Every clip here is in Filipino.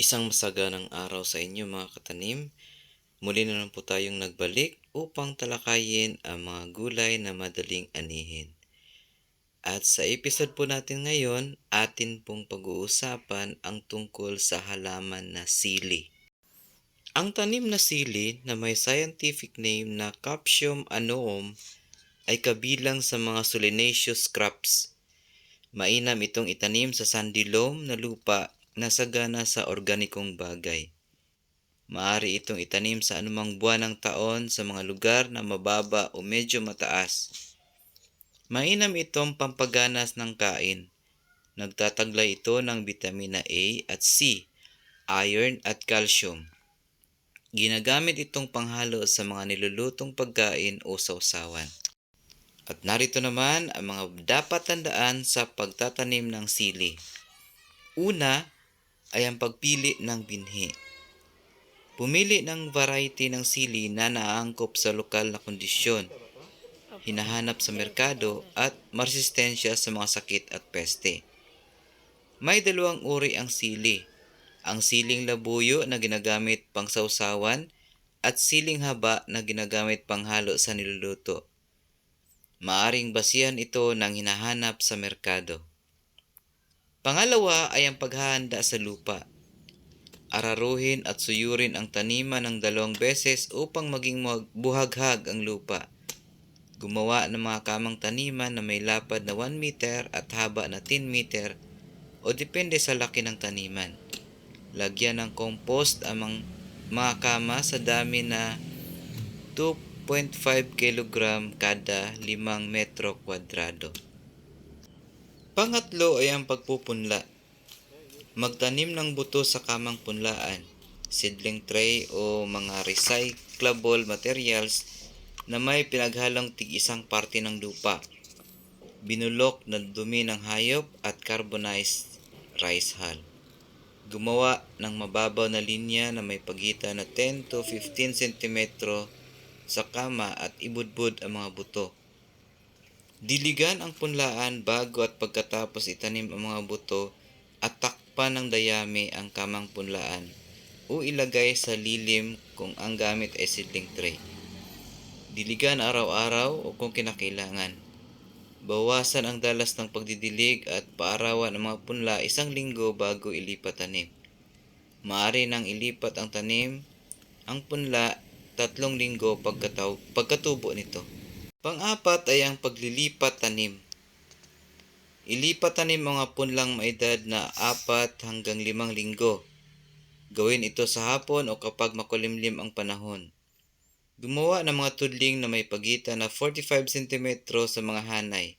Isang masaganang araw sa inyo mga katanim. Muli na naman po tayong nagbalik upang talakayin ang mga gulay na madaling anihin. At sa episode po natin ngayon, atin pong pag-uusapan ang tungkol sa halaman na sili. Ang tanim na sili na may scientific name na Capsium annuum ay kabilang sa mga solanaceous crops. Mainam itong itanim sa sandy loam na lupa na sagana sa organikong bagay. Maari itong itanim sa anumang buwan ng taon sa mga lugar na mababa o medyo mataas. Mainam itong pampaganas ng kain. Nagtataglay ito ng vitamina A at C, iron at calcium. Ginagamit itong panghalo sa mga nilulutong pagkain o sausawan. At narito naman ang mga dapat tandaan sa pagtatanim ng sili. Una ay ang pagpili ng binhi. Pumili ng variety ng sili na naaangkop sa lokal na kondisyon, hinahanap sa merkado at maresistensya sa mga sakit at peste. May dalawang uri ang sili. Ang siling labuyo na ginagamit pang sausawan at siling haba na ginagamit panghalo sa niluluto. Maaring basihan ito ng hinahanap sa merkado. Pangalawa ay ang paghahanda sa lupa. Araruhin at suyurin ang taniman ng dalawang beses upang maging buhaghag ang lupa. Gumawa ng mga kamang taniman na may lapad na 1 meter at haba na 10 meter o depende sa laki ng taniman. Lagyan ng compost ang mga kama sa dami na 2.5 kg kada 5 metro kwadrado. Pangatlo ay ang pagpupunla. Magtanim ng buto sa kamang punlaan, seedling tray o mga recyclable materials na may pinaghalong tig isang parte ng lupa. Binulok na dumi ng hayop at carbonized rice hull. Gumawa ng mababaw na linya na may pagitan na 10 to 15 cm sa kama at ibudbud ang mga buto. Diligan ang punlaan bago at pagkatapos itanim ang mga buto at takpan ng dayami ang kamang punlaan o ilagay sa lilim kung ang gamit ay seedling tray. Diligan araw-araw o kung kinakailangan. Bawasan ang dalas ng pagdidilig at paarawan ang mga punla isang linggo bago ilipat tanim. Maaari nang ilipat ang tanim, ang punla tatlong linggo pagkataw, pagkatubo nito. Pang-apat ay ang paglilipat tanim. Ilipat tanim mga punlang maedad na 4 hanggang 5 linggo. Gawin ito sa hapon o kapag makulimlim ang panahon. Gumawa ng mga tudling na may pagitan na 45 cm sa mga hanay.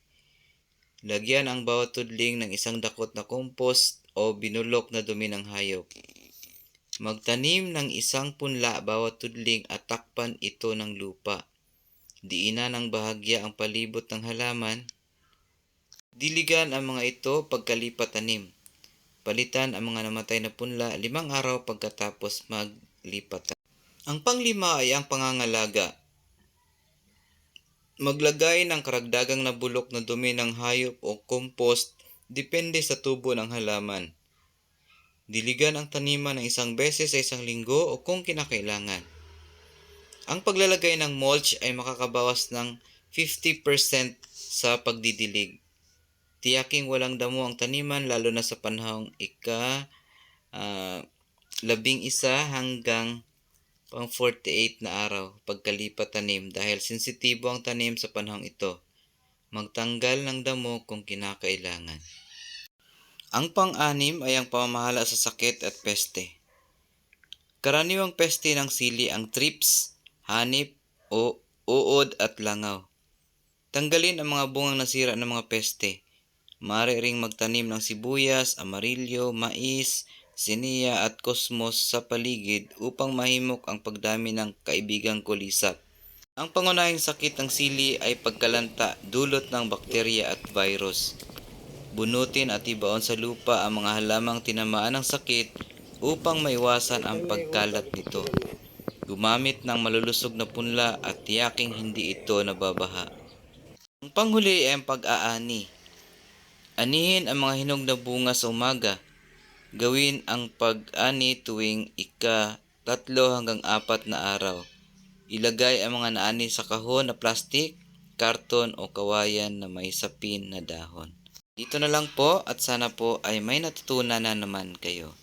Lagyan ang bawat tudling ng isang dakot na compost o binulok na dumi ng hayop. Magtanim ng isang punla bawat tudling at takpan ito ng lupa. Diinan ng bahagya ang palibot ng halaman. Diligan ang mga ito pagkalipat tanim. Palitan ang mga namatay na punla limang araw pagkatapos maglipat. Ang panglima ay ang pangangalaga. Maglagay ng karagdagang nabulok na dumi ng hayop o compost depende sa tubo ng halaman. Diligan ang taniman ng isang beses sa isang linggo o kung kinakailangan. Ang paglalagay ng mulch ay makakabawas ng 50% sa pagdidilig. Tiyaking walang damo ang taniman lalo na sa panahong ika uh, labing isa hanggang pang 48 na araw pagkalipat tanim dahil sensitibo ang tanim sa panahong ito. Magtanggal ng damo kung kinakailangan. Ang pang-anim ay ang pamamahala sa sakit at peste. Karaniwang peste ng sili ang trips, hanip, o uod at langaw. Tanggalin ang mga bungang nasira ng mga peste. Maaari ring magtanim ng sibuyas, amarilyo, mais, siniya at kosmos sa paligid upang mahimok ang pagdami ng kaibigang kulisap. Ang pangunahing sakit ng sili ay pagkalanta dulot ng bakterya at virus. Bunutin at ibaon sa lupa ang mga halamang tinamaan ng sakit upang maiwasan ang pagkalat nito. Gumamit ng malulusog na punla at tiyaking hindi ito nababaha. Ang panghuli ay ang pag-aani. Anihin ang mga hinog na bunga sa umaga. Gawin ang pag-ani tuwing ika tatlo hanggang apat na araw. Ilagay ang mga naani sa kahon na plastik, karton o kawayan na may sapin na dahon. Dito na lang po at sana po ay may natutunan na naman kayo.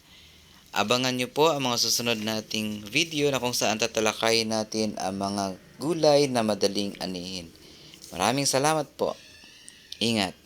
Abangan nyo po ang mga susunod nating video na kung saan tatalakayin natin ang mga gulay na madaling anihin. Maraming salamat po. Ingat.